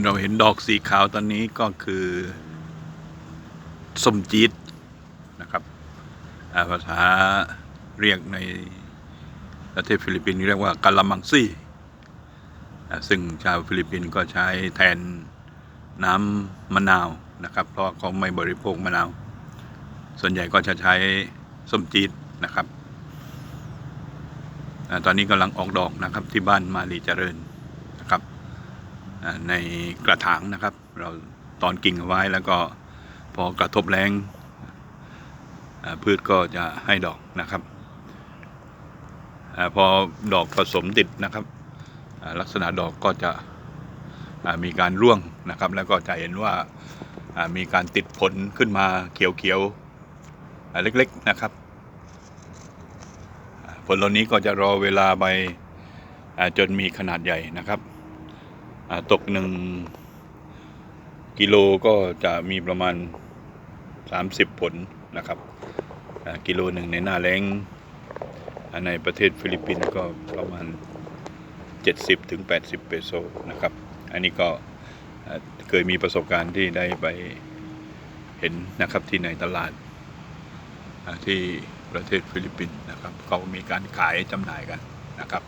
เราเห็นดอกสีขาวตอนนี้ก็คือส้มจีดนะครับภาษาเรียกในประเทศฟิลิปปินส์เรียกว่ากาลามังซี่ ซึ่งชาวฟิลิปปินส์ก็ใช้แทนน้ำมะนาวนะครับ เพราะเขาไม่บริโภคมะนาว ส่วนใหญ่ก็จะใช้ส้มจีดนะครับ ตอนนี้กำลังออกดอกนะครับที่บ้านมาลีเจริญ ในกระถางนะครับ เราตอนกิ่งเอาไว้แล้วก็พอกระทบแรงพืชก็จะให้ดอกนะครับอพอดอกผสมติดนะครับ ลักษณะดอกก็จะมีการร่วงนะครับ แล้วก็จะเห็นว่ามีการติดผลขึ้นมาเขียวๆเล็กๆนะครับ ผลเหล่านี้ก็จะรอเวลาใบอ่าจนมีขนาดใหญ่นะครับ ตกหนึ่งกิโลก็จะมีประมาณ 30 ผลนะครับกิโลหนึ่งในหน้าแรงอ่าในประเทศฟิลิปปินส์ก็ประมาณ 70ถึง80เปโซนะครับ อันนี้ก็เคยมีประสบการณ์ที่ได้ไปเห็นนะครับที่ในตลาดที่ประเทศฟิลิปปินส์นะครับเขามีการขายจำหน่ายกันนะครับ